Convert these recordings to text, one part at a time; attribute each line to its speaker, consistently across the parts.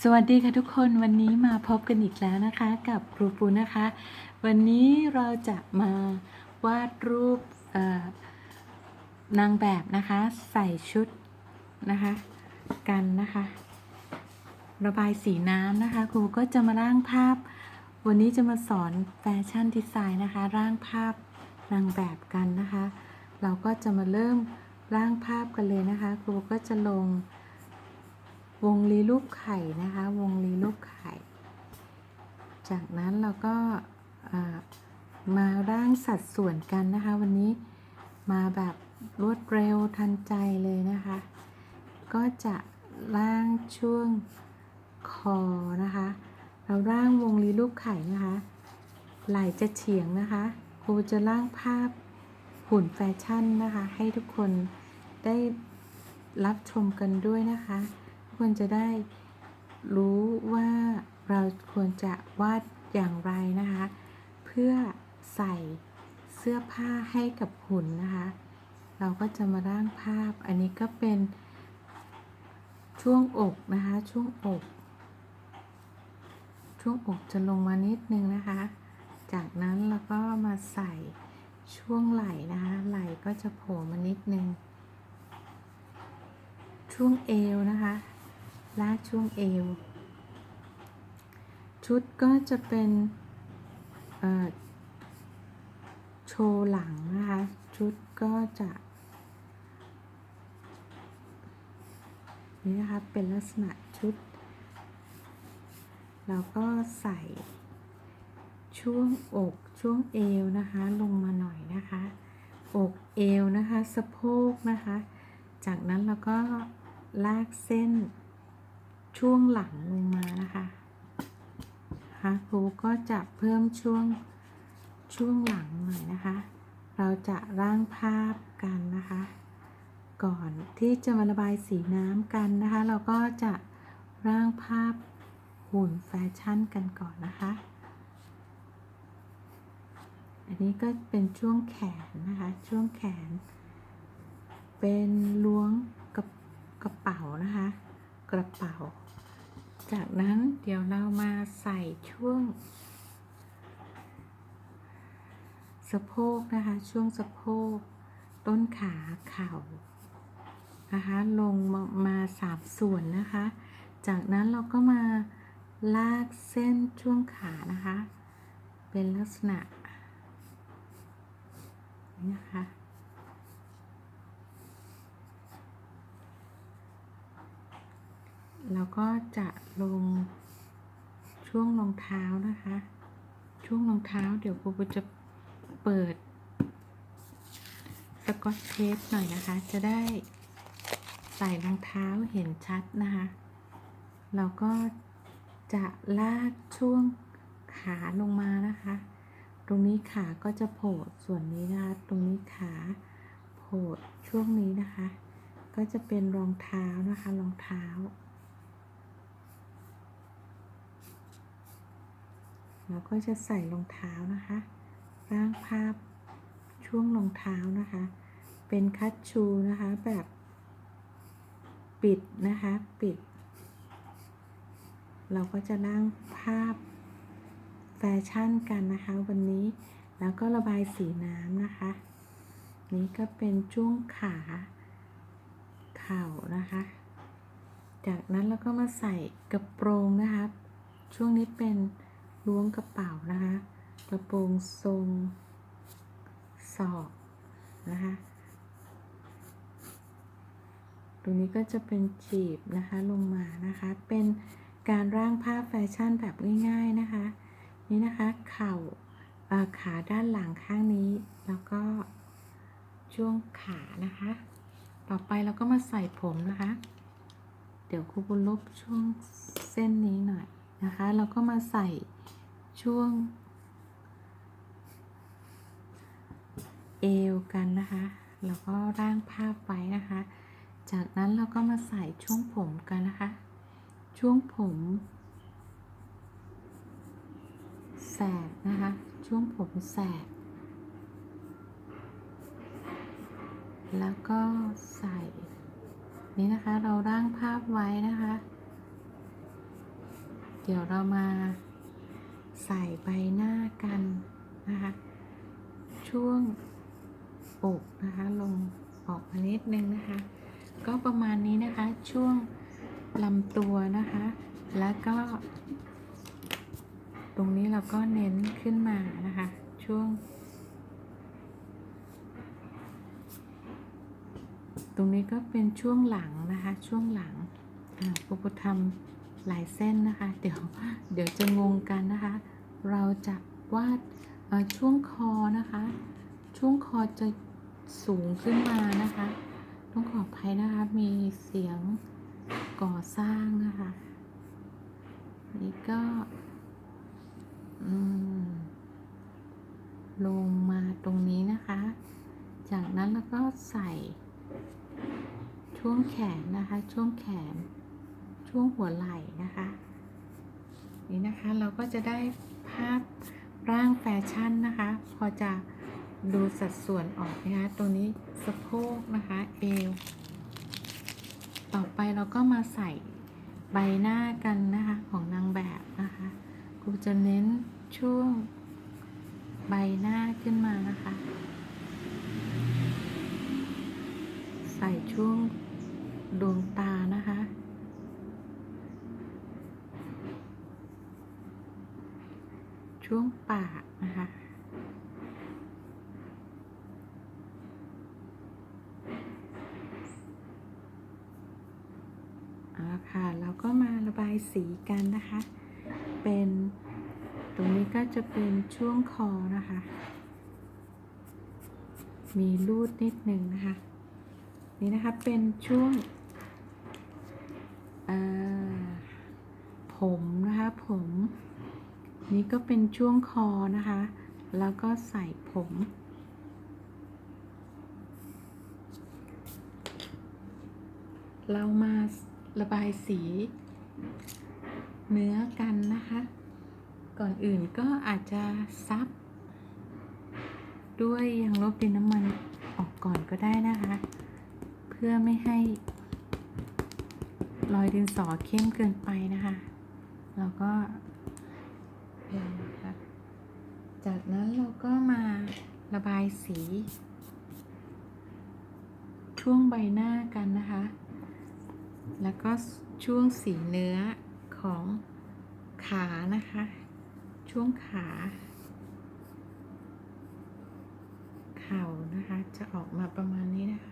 Speaker 1: สวัสดีค่ะทุกคนวันนี้มาพบกันอีกแล้วนะคะกับครูปูนะคะ วันนี้เราจะมาวาดรูปนางแบบนะคะ ใส่ชุดนะคะ กันนะคะ ระบายสีน้ำนะคะ ครูก็จะมาร่างภาพ วันนี้จะมาสอนแฟชั่นดีไซน์นะคะ ร่างภาพนางแบบกันนะคะ เราก็จะมาเริ่มร่างภาพกันเลยนะคะ ครูก็จะลง วงรีรูปไข่นะคะ วงรีรูปไข่ จากนั้นเราก็มาร่างสัดส่วนกันนะคะ วันนี้มาแบบรวดเร็วทันใจเลยนะคะ ก็จะร่างช่วงคอนะคะ เราร่างวงรีรูปไข่นะคะไหล่จะเฉียงนะคะครูจะร่างภาพหุ่นแฟชั่นนะคะ ให้ทุกคนได้รับชมกันด้วยนะคะ ทุกคนจะได้รู้ว่าเราควรจะวาดอย่างไรนะคะ เพื่อใส่เสื้อผ้าให้กับหุ่นนะคะ เราก็จะมาร่างภาพ อันนี้ก็เป็นช่วงอกนะคะ ช่วงอก ช่วงอกจะลงมานิดนึงนะคะ จากนั้นเราก็มาใส่ช่วงไหล่นะคะ ไหล่ก็จะโผล่มานิดนึง ช่วงเอวนะคะ ลากช่วงเอว ชุดก็จะเป็นโชว์หลังนะคะ ชุดก็จะ นี่นะคะ เป็นลักษณะชุด แล้วก็ใส่ช่วงอกช่วงเอวนะคะ ลงมาหน่อยนะคะ อกเอวนะคะ สะโพกนะคะ จากนั้นเราก็ลากเส้น ช่วงหลังลงมานะคะนะครูก็จะเพิ่มช่วงช่วงหลังหน่อยนะคะ เราจะร่างภาพกันนะคะ ก่อนที่จะมาระบายสีน้ำกันนะคะ เราก็จะร่างภาพหุ่นแฟชั่นกันก่อนนะคะ อันนี้ก็เป็นช่วงแขนนะคะ ช่วงแขน เป็นล้วงกระกระเป๋านะคะ กระเป๋า จากนั้นเดี๋ยวเรามาใส่ช่วง สะโพกนะคะ ช่วงสะโพก ต้นขาเข่านะคะ ลงมามาสามส่วนนะคะ จากนั้นเราก็มาลากเส้นช่วงขานะคะ เป็นลักษณะนี้นะคะ แล้วก็จะลงช่วงรองเท้านะคะ ช่วงรองเท้าเดี๋ยวปูปูจะเปิดสกอตเทปหน่อยนะคะ จะได้ใส่รองเท้าเห็นชัดนะคะเราก็จะลากช่วงขาลงมานะคะ ตรงนี้ขาก็จะโผล่ส่วนนี้นะคะ ตรงนี้ขาโผล่ช่วงนี้นะคะ ก็จะเป็นรองเท้านะคะ รองเท้า เราก็จะใส่รองเท้านะคะ ร่างภาพช่วงรองเท้านะคะ เป็นคัตชูนะคะแบบปิดนะคะ ปิด เราก็จะร่างภาพแฟชั่นกันนะคะวันนี้ แล้วก็ระบายสีน้ำนะคะ นี้ก็เป็นช่วงขาเข่านะคะ จากนั้นเราก็มาใส่กระโปรงนะคะ ช่วงนี้เป็น ล้วงกระเป๋านะคะ กระโปรงทรงศอกนะคะ ตรงนี้ก็จะเป็นจีบนะคะลงมานะคะ เป็นการร่างภาพแฟชั่นแบบง่าย ๆนะคะ นี่นะคะเข่าขาด้านหลังข้างนี้ แล้วก็ช่วงขานะคะ ต่อไปเราก็มาใส่ผมนะคะ เดี๋ยวครูบุญลบช่วงเส้นนี้หน่อยนะคะ เราก็มาใส่ ช่วง เอวกันนะคะ แล้วก็ร่างภาพไว้นะคะ จากนั้นเราก็มาใส่ช่วงผมกันนะคะ ช่วงผม แสกนะคะ ช่วงผมแสกแล้วก็ใส่ นี่นะคะเราร่างภาพไว้นะคะ เดี๋ยวเรามา ใส่ใบหน้ากันนะคะ ช่วงอกนะคะลงออกมานิดนึงนะคะ ก็ประมาณนี้นะคะช่วงลำตัวนะคะ แล้วก็ ตรงนี้เราก็เน้นขึ้นมานะคะ ช่วง ตรงนี้ก็เป็นช่วงหลังนะคะ ช่วงหลังอ่าปุปทำ หลายเส้นนะคะ เดี๋ยวเดี๋ยวจะงงกันนะคะ เราจะวาดช่วงคอนะคะ ช่วงคอจะสูงขึ้นมานะคะ ต้องขออภัยนะคะ มีเสียงก่อสร้างนะคะ นี่ก็ลงมาตรงนี้นะคะ จากนั้นแล้วก็ใส่ช่วงแขนนะคะ ช่วงแขน ช่วงหัวไหล่นะคะ นี่นะคะเราก็จะได้ภาพร่างแฟชั่นนะคะ พอจะดูสัดส่วนออกนะคะตรงนี้สะโพกนะคะเอว ต่อไปเราก็มาใส่ใบหน้ากันนะคะของนางแบบนะคะครูจะเน้นช่วงใบหน้าขึ้นมานะคะ ใส่ช่วงดวงตานะคะ ช่วงปากนะคะ เอาละค่ะ เราก็มาระบายสีกันนะคะ เป็นตรงนี้ก็จะเป็นช่วงคอนะคะ มีรูดนิดหนึ่งนะคะ นี่นะคะเป็นช่วงผมนะคะผม นี่ก็เป็นช่วงคอนะคะ แล้วก็ใส่ผม เรามาระบายสีเนื้อกันนะคะ ก่อนอื่นก็อาจจะซับ ด้วยยางลบดินน้ำมันออกก่อนก็ได้นะคะ เพื่อไม่ให้รอยดินสอเข้มเกินไปนะคะ เราก็ ลงนะคะ จากนั้นเราก็มาระบายสี ช่วงใบหน้ากันนะคะ แล้วก็ช่วงสีเนื้อของขานะคะ ช่วงขา เข่านะคะ จะออกมาประมาณนี้นะคะ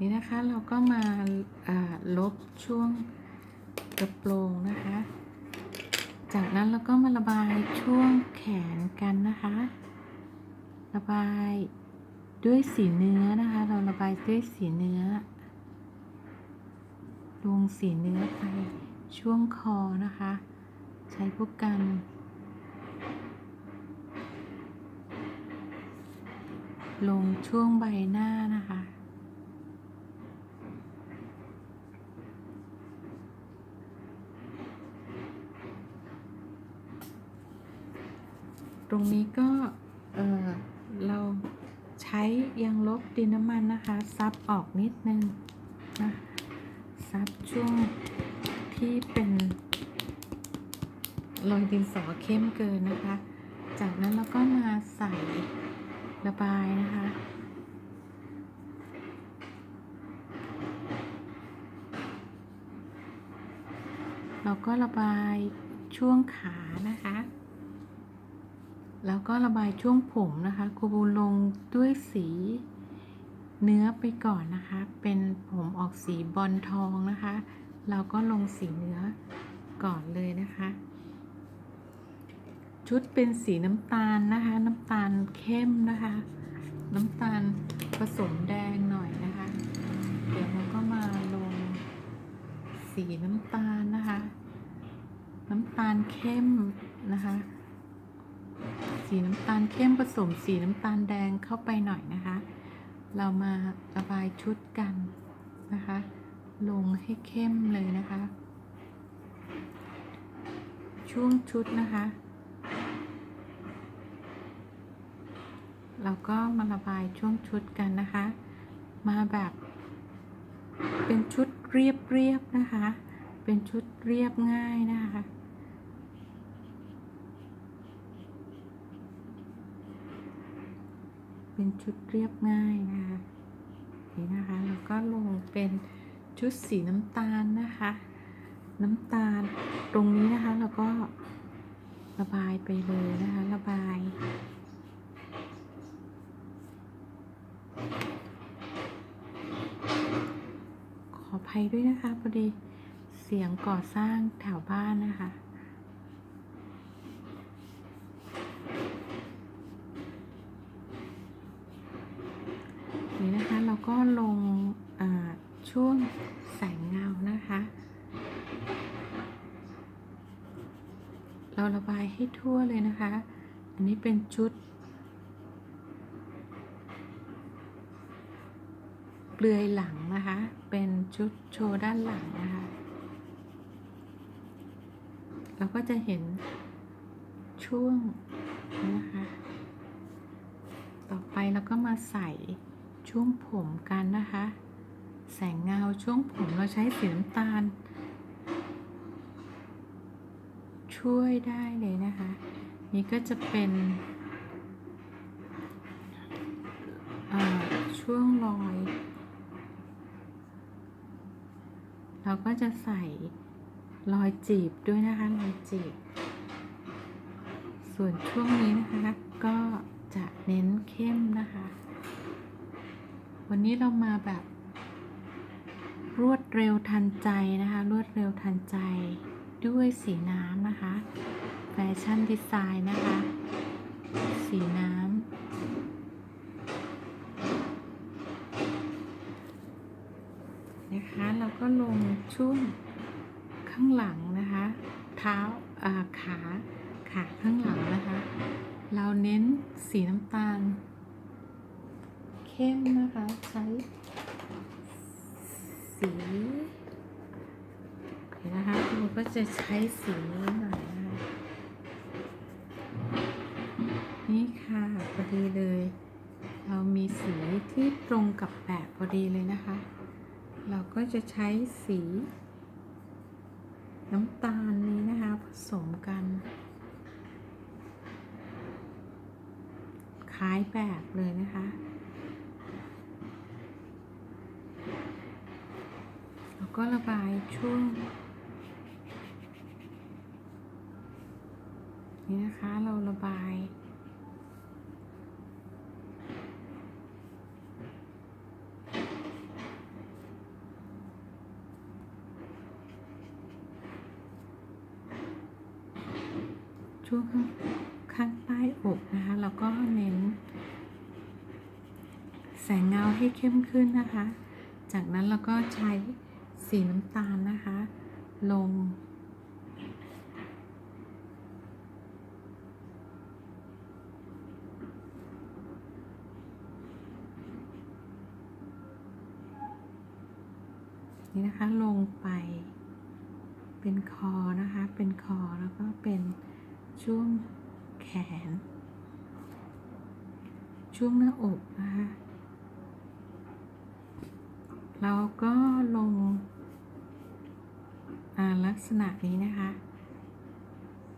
Speaker 1: นี่นะคะเราก็มาาลบช่วงกระโปรงนะคะ จากนั้นเราก็มาระบายช่วงแขนกันนะคะ ระบายด้วยสีเนื้อนะคะ เราระบายด้วยสีเนื้อ ลงสีเนื้อไปช่วงคอนะคะ ใช้พวกกันลงช่วงใบหน้านะคะ ต รงนี้ก็เออเราใช้ยางลบดินน้ำมันนะคะ ซับออกนิดนึงนะซับช่วงที่เป็นรอยดินสอเข้มเกินนะคะ จากนั้นเราก็มาใส่ระบายนะคะเราก็ระบายช่วงขานะคะ แล้วก็ระบายช่วงผมนะคะครูบูลงด้วยสีเนื้อไปก่อนนะคะ เป็นผมออกสีบอลทองนะคะ เราก็ลงสีเนื้อก่อนเลยนะคะ ชุดเป็นสีน้ำตาลนะคะ น้ำตาลเข้มนะคะ น้ำตาลผสมแดงหน่อยนะคะ เดี๋ยวเราก็มาลงสีน้ำตาลนะคะ น้ำตาลเข้มนะคะ สีน้ำตาลเข้มผสมสีน้ำตาลแดงเข้าไปหน่อยนะคะ เรามาระบายชุดกันนะคะ ลงให้เข้มเลยนะคะ ช่วงชุดนะคะ เราก็มาระบายช่วงชุดกันนะคะ มาแบบเป็นชุดเรียบๆนะคะ เป็นชุดเรียบง่ายนะคะ เป็นชุดเรียบง่ายนะคะนี่นะคะแล้วก็ลงเป็นชุดสีน้ำตาลนะคะ น้ำตาลตรงนี้นะคะแล้วก็ระบายไปเลยนะคะ ระบาย ขออภัยด้วยนะคะพอดีเสียงก่อสร้างแถวบ้านนะคะ นี่นะคะเรา ก็ลงช่วงแสงเงานะคะ เราระบายให้ทั่วเลยนะคะ อันนี้เป็นชุด เปลือยหลังนะคะ เป็นชุดโชว์ด้านหลังนะคะ เราก็จะเห็นช่วงนี้นะคะ ต่อไปเราก็มาใส่ ช่วงผมกันนะคะ แสงเงาช่วงผมเราใช้สีน้ำตาล ช่วยได้เลยนะคะ นี่ก็จะเป็นช่วงรอย เราก็จะใส่รอยจีบด้วยนะคะรอยจีบ ส่วนช่วงนี้นะคะก็จะเน้นเข้มนะคะ วันนี้เรามาแบบ รวดเร็วทันใจนะคะ รวดเร็วทันใจด้วยสีน้ำนะคะ แฟชั่นดีไซน์นะคะ สีน้ำนะคะเราก็ลงช่วงข้างหลังนะคะ เท้าอ่าขาขาข้างหลังนะคะ เราเน้นสีน้ำตาล เข้มนะคะ ใช้สีโอเคนะคะเราก็จะใช้สีนี้หน่อยนะคะ นี่ค่ะพอดีเลย เรามีสีที่ตรงกับแบบพอดีเลยนะคะ เราก็จะใช้สี น้ำตาลนี้นะคะผสมกันคล้ายแบบเลยนะคะ แล้ว ก็ระบายช่วง นี่นะคะเราระบายช่วงข้างข้างใต้อกนะคะ แล้วก็เน้น แสงเงาให้เข้มขึ้นนะคะ จากนั้นเราก็ใช้ สีน้ำตาลนะคะ ลง นี่นะคะลงไป เป็นคอนะคะ เป็นคอแล้วก็เป็นช่วงแขน ช่วงหน้าอกนะคะเราก็ลง ลักษณะนี้นะคะ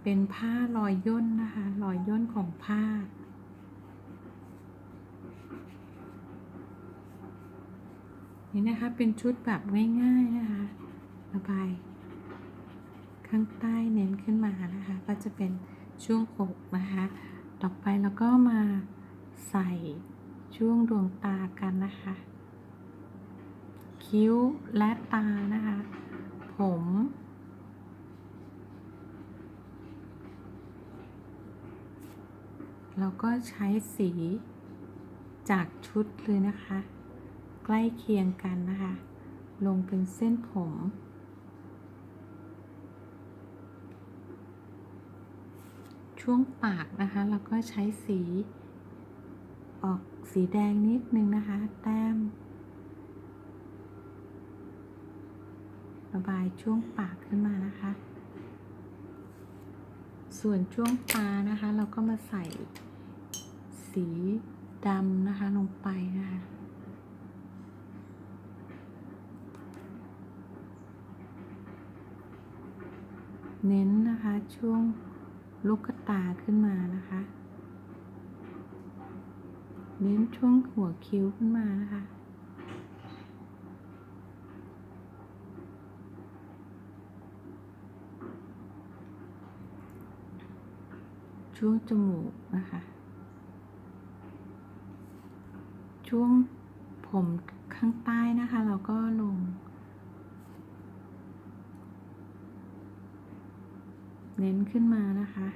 Speaker 1: เป็นผ้ารอยย่นนะคะรอยย่นของผ้า นี่นะคะเป็นชุดแบบง่ายๆนะคะระบายข้างใต้เน้นขึ้นมานะคะ ก็จะเป็นช่วงอกนะคะ ต่อไปเราก็มาใส่ช่วงดวงตากันนะคะ คิ้วและตานะคะ ผมเราก็ใช้สีจากชุดเลยนะคะ ใกล้เคียงกันนะคะ ลงเป็นเส้นผมช่วงปากนะคะเราก็ใช้สีออกสีแดงนิดนึงนะคะ แต้ม ระบายช่วงปากขึ้นมานะคะ ส่วนช่วงตานะคะ เราก็มาใส่สีดำนะคะลงไปนะคะเน้นนะคะช่วงลูกตาขึ้นมานะคะ เน้นช่วงหัวคิ้วขึ้นมานะคะ ช่วงจมูกนะคะ ช่วงผมข้างใต้นะคะ เราก็ลง เน้นขึ้นมานะคะ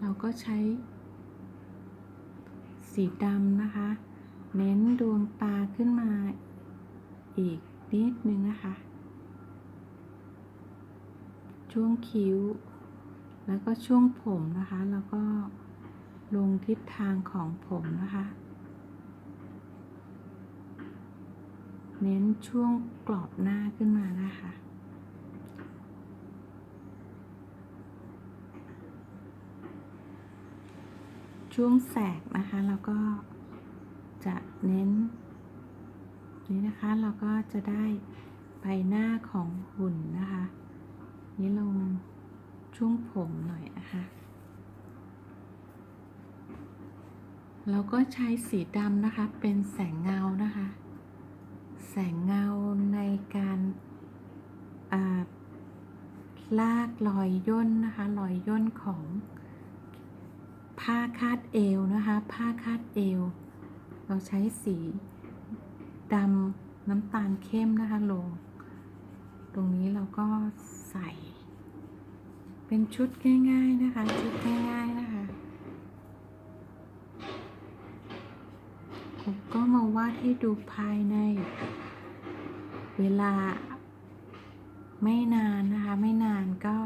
Speaker 1: เราก็ใช้ สีดำนะคะ เน้นดวงตาขึ้นมาอีกนิดนึงนะคะ ช่วงคิ้ว แล้วก็ช่วงผมนะคะ แล้วก็ลงทิศทางของผมนะคะ เน้นช่วงกรอบหน้าขึ้นมานะคะ ช่วงแสกนะคะแล้วก็จะเน้น นี่นะคะเราก็จะได้ใบหน้าของหุ่นนะคะ นี่ลงช่วงผมหน่อยนะคะเราก็ใช้สีดำนะคะเป็นแสงเงานะคะ แสงเงาในการาลากรอยย่นนะคะรอยย่นของ ผ้าคาดเอวนะคะ ผ้าคาดเอว เราใช้สีดำน้ำตาลเข้มนะคะลง ตรงนี้เราก็ใส่ เป็นชุดง่ายๆนะคะ ชุดง่ายๆนะคะผมก็มาวาดให้ดูภายใน เวลาไม่นานนะคะ ไม่นานก็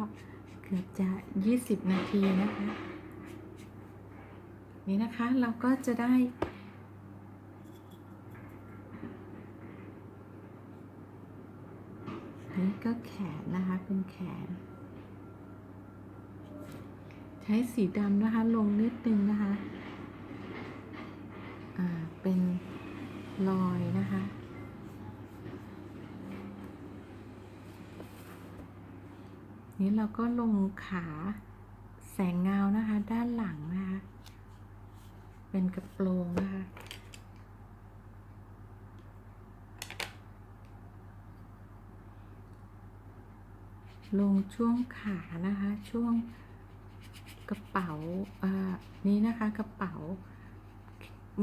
Speaker 1: เกือบจะ 20 นาทีนะคะ นี่นะคะเราก็จะได้ นี่ก็แขนนะคะเป็นแขน ใช้สีดำนะคะลงนิดนึงนะคะอ่าเป็นรอยนะคะนี่เราก็ลงขาแสงเงานะคะด้านหลังนะคะ เป็นกระโปรงนะคะ ลงช่วงขานะคะ ช่วงกระเป๋าอ่านี้นะคะกระเป๋า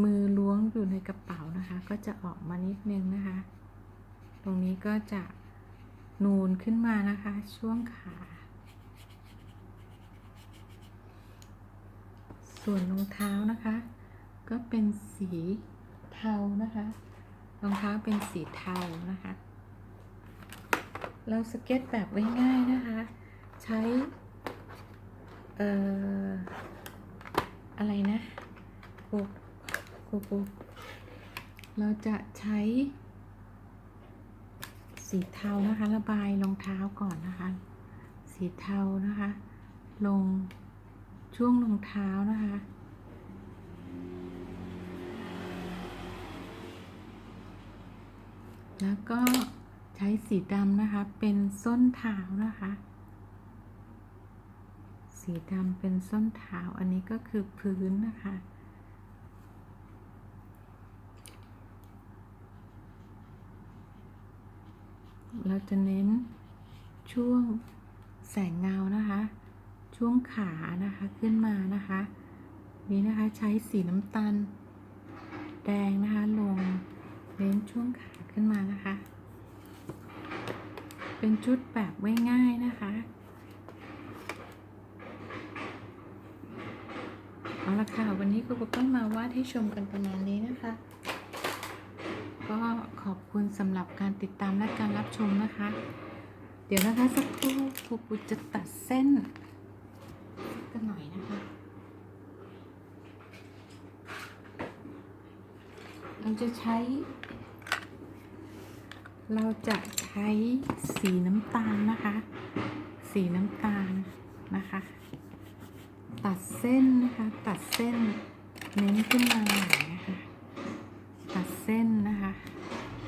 Speaker 1: มือล้วงอยู่ในกระเป๋านะคะ ก็จะออกมานิดนึงนะคะ ตรงนี้ก็จะนูนขึ้นมานะคะ ช่วงขา ส่วนรองเท้านะคะ ก็เป็นสีเทานะคะรองเท้าเป็นสีเทานะคะ เราสเก็ตแบบง่ายๆนะคะ ใช้เอ่ออะไรนะปูปูปูเราจะใช้สีเทานะคะ ระบายรองเท้าก่อนนะคะ สีเทานะคะ ลงช่วงรองเท้านะคะ แล้วก็ใช้สีดำนะคะ เป็นส้นเท้านะคะ สีดำเป็นส้นเท้า อันนี้ก็คือพื้นนะคะ เราจะเน้นช่วงแสงเงานะคะ ช่วงขานะคะขึ้นมานะคะ นี่นะคะใช้สีน้ำตาลแดงนะคะลง เน้นช่วงขาขึ้นมานะคะ เป็นชุดแบบง่ายๆนะคะ เอาละค่ะ วันนี้ครูปุ๊กก็มาวาดให้ชมกันประมาณนี้นะคะ ก็ขอบคุณสำหรับการติดตามและการรับชมนะคะ เดี๋ยวนะคะสักครู่ครูปุ๊กจะตัดเส้นกันหน่อยนะคะเราจะใช้ เราจะใช้สีน้ำตาลนะคะ สีน้ำตาลนะคะ ตัดเส้นนะคะ ตัดเส้นเน้นขึ้นมาหน่อยนะคะ ตัดเส้นนะคะ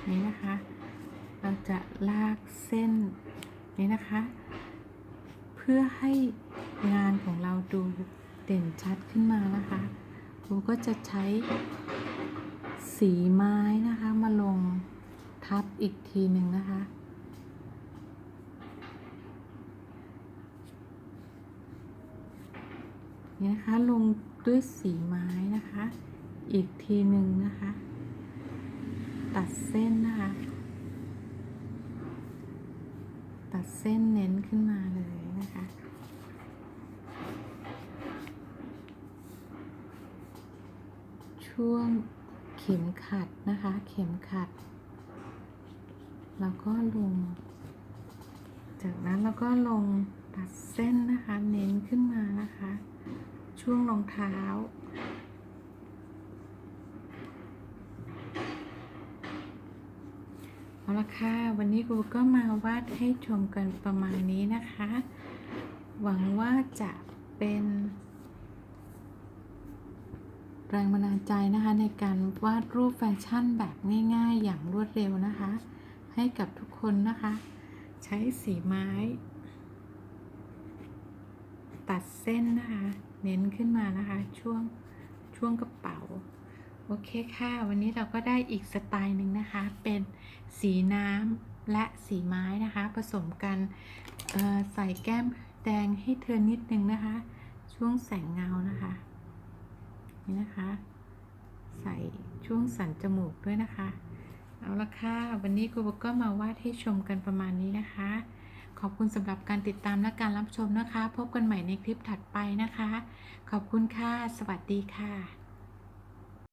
Speaker 1: นี่นะคะ เราจะลากเส้นนี้นะคะ เพื่อให้งานของเราดูเด่นชัดขึ้นมานะคะครูก็จะใช้สีไม้นะคะมาลง ทับอีกทีหนึ่งนะคะ นี่นะคะ ลงด้วยสีไม้นะคะ อีกทีหนึ่งนะคะ ตัดเส้นนะคะ ตัดเส้นเน้นขึ้นมาเลยนะคะช่วงเข็มขัดนะคะ เข็มขัด แล้วก็ลง จากนั้นเราก็ลงตัดเส้นนะคะ เน้นขึ้นมานะคะ ช่วงรองเท้า เอาละค่ะ วันนี้ครูก็มาวาดให้ชมกันประมาณนี้นะคะ หวังว่าจะเป็นแรงบันดาลใจนะคะในการวาดรูปแฟชั่นแบบง่าย ๆ อย่างรวดเร็วนะคะ ให้กับทุกคนนะคะ ใช้สีไม้ ตัดเส้นนะคะ เน้นขึ้นมานะคะ ช่วงช่วงกระเป๋า โอเคค่ะ วันนี้เราก็ได้อีกสไตล์หนึ่งนะคะ เป็นสีน้ำและสีไม้นะคะ ผสมกันใส่แก้มแดงให้เธอนิดนึงนะคะ ช่วงแสงเงานะคะ นี่นะคะ ใส่ช่วงสันจมูกด้วยนะคะ เอาละค่ะ วันนี้ครูบก็มาวาดให้ชมกันประมาณนี้นะคะ ขอบคุณสำหรับการติดตามและการรับชมนะคะ พบกันใหม่ในคลิปถัดไปนะคะ ขอบคุณค่ะ สวัสดีค่ะ